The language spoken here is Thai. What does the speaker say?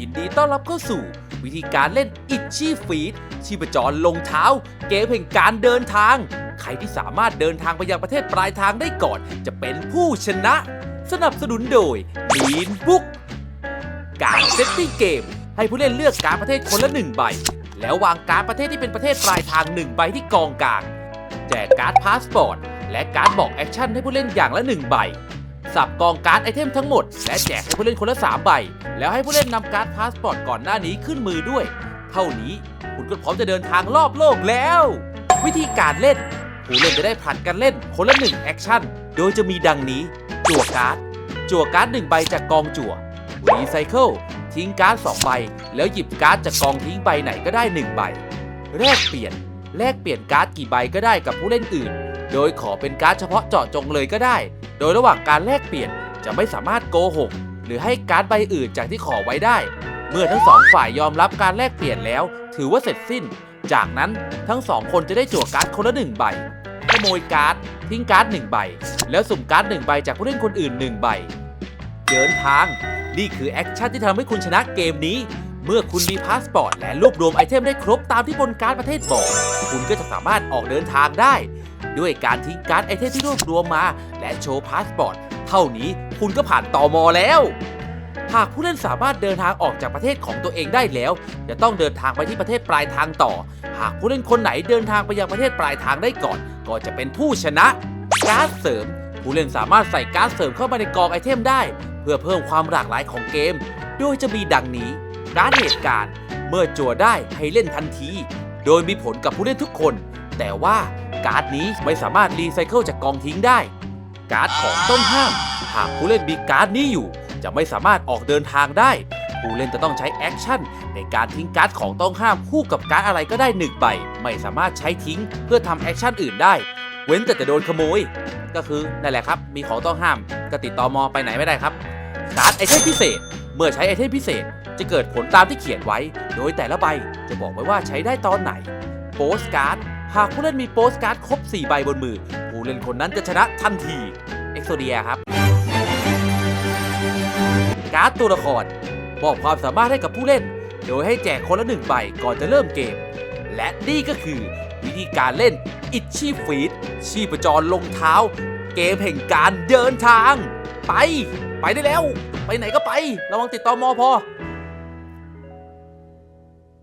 ยินดีต้อนรับเข้าสู่ วิธีการเล่นอิชชี่ฟีดชีพจรลงเท้า เกมแห่งการเดินทาง ใครที่สามารถเดินทางไปยังประเทศปลายทางได้ก่อน จะเป็นผู้ชนะ สนับสนุนโดย Green Book การเซตติ้งเกม ให้ผู้เล่นเลือกการประเทศคนละหนึ่งใบ แล้ววางการประเทศที่เป็นประเทศปลายทางหนึ่งใบที่กองกลางแจกการ์ดพาสปอร์ตและการ์ดบอกแอคชั่นให้ผู้เล่นอย่างละ1ใบ สับกองการ์ดไอเทมทั้งหมด และแจกให้ผู้เล่นคนละ 3 ใบ แล้วให้ผู้เล่นนำการ์ดพาสปอร์ตก่อนหน้านี้ขึ้นมือด้วย เท่านี้คุณก็พร้อมจะเดินทางรอบโลกแล้ว วิธีการเล่น ผู้เล่นจะได้ผลัดกันเล่นคนละ1แอคชั่น โดยจะมีดังนี้ จั่วการ์ด จั่วการ์ด1ใบจากกองจั่วรีไซเคิลทิ้งการ์ด2ใบ แล้วหยิบการ์ดจากกองทิ้งใบไหนก็ได้1ใบ แลกเปลี่ยน แลกเปลี่ยนการ์ดกี่ใบก็ได้กับผู้เล่นอื่น โดยขอเป็นการ์ดเฉพาะเจาะจงเลยก็ได้ โดยระหว่างการแลกเปลี่ยนจะไม่สามารถโกหก หรือให้การ์ดใบอื่นจากที่ขอไว้ได้ เมื่อทั้งสองฝ่ายยอมรับการแลกเปลี่ยนแล้ว ถือว่าเสร็จสิ้น จากนั้นทั้งสองคนจะได้จั่วการ์ดคนละหนึ่งใบขโมยการ์ดทิ้งการ์ดหนึ่งใบ แล้วสุ่มการ์ดหนึ่งใบจากผู้เล่นคนอื่นหนึ่งใบเดินทาง นี่คือแอคชั่นที่ทำให้คุณชนะเกมนี้ เมื่อคุณมีพาสปอร์ตและรวบรวมไอเทมได้ครบตามที่บนการ์ดประเทศบอก คุณก็จะสามารถออกเดินทางได้ ด้วยการทิ้งการ์ดไอเทมที่รวบรวมมา และโชว์พาสปอร์ต เท่านี้คุณก็ผ่านตอมอแล้ว หากผู้เล่นสามารถเดินทางออกจากประเทศของตัวเองได้แล้ว จะต้องเดินทางไปที่ประเทศปลายทางต่อ หากผู้เล่นคนไหนเดินทางไปยังประเทศปลายทางได้ก่อน ก็จะเป็นผู้ชนะ การ์ดเสริม ผู้เล่นสามารถใส่การ์ดเสริมเข้ามาในกองไอเทมได้ เพื่อเพิ่มความหลากหลายของเกม โดยจะมีดังนี้ การ์ดเหตุการณ์ เมื่อจั่วได้ให้เล่นทันที โดยมีผลกับผู้เล่นทุกคน แต่ว่า การ์ดนี้ไม่สามารถรีไซเคิลจากกองทิ้งได้ การ์ดของต้องห้าม หากผู้เล่นมีการ์ดนี้อยู่ จะไม่สามารถออกเดินทางได้ ผู้เล่นจะต้องใช้แอคชั่นในการทิ้งการ์ดของต้องห้ามคู่กับการ์ดอะไรก็ได้หนึ่งใบ ไม่สามารถใช้ทิ้งเพื่อทำแอคชั่นอื่นได้ เว้นแต่จะโดนขโมย ก็คือนั่นแหละครับ มีของต้องห้ามก็ติดต่อมอไปไหนไม่ได้ครับ การ์ดไอเทมพิเศษ เมื่อใช้ไอเทมพิเศษจะเกิดผลตามที่เขียนไว้ โดยแต่ละใบจะบอกไว้ว่าใช้ได้ตอนไหน โปสการ์ด หากผู้เล่นมีโปสการ์ดครบ 4 ใบบนมือ ผู้เล่นคนนั้นจะชนะทันที เอ็กโซเดียครับ การ์ดตัวละครมอบความสามารถให้กับผู้เล่น โดยให้แจกคนละหนึ่งใบก่อนจะเริ่มเกม และนี่ก็คือวิธีการเล่นอิชชีฟีดชีพจรลงเท้า เกมแห่งการเดินทาง ไป ไปได้แล้ว ไปไหนก็ไประวังติดต่อมอพอ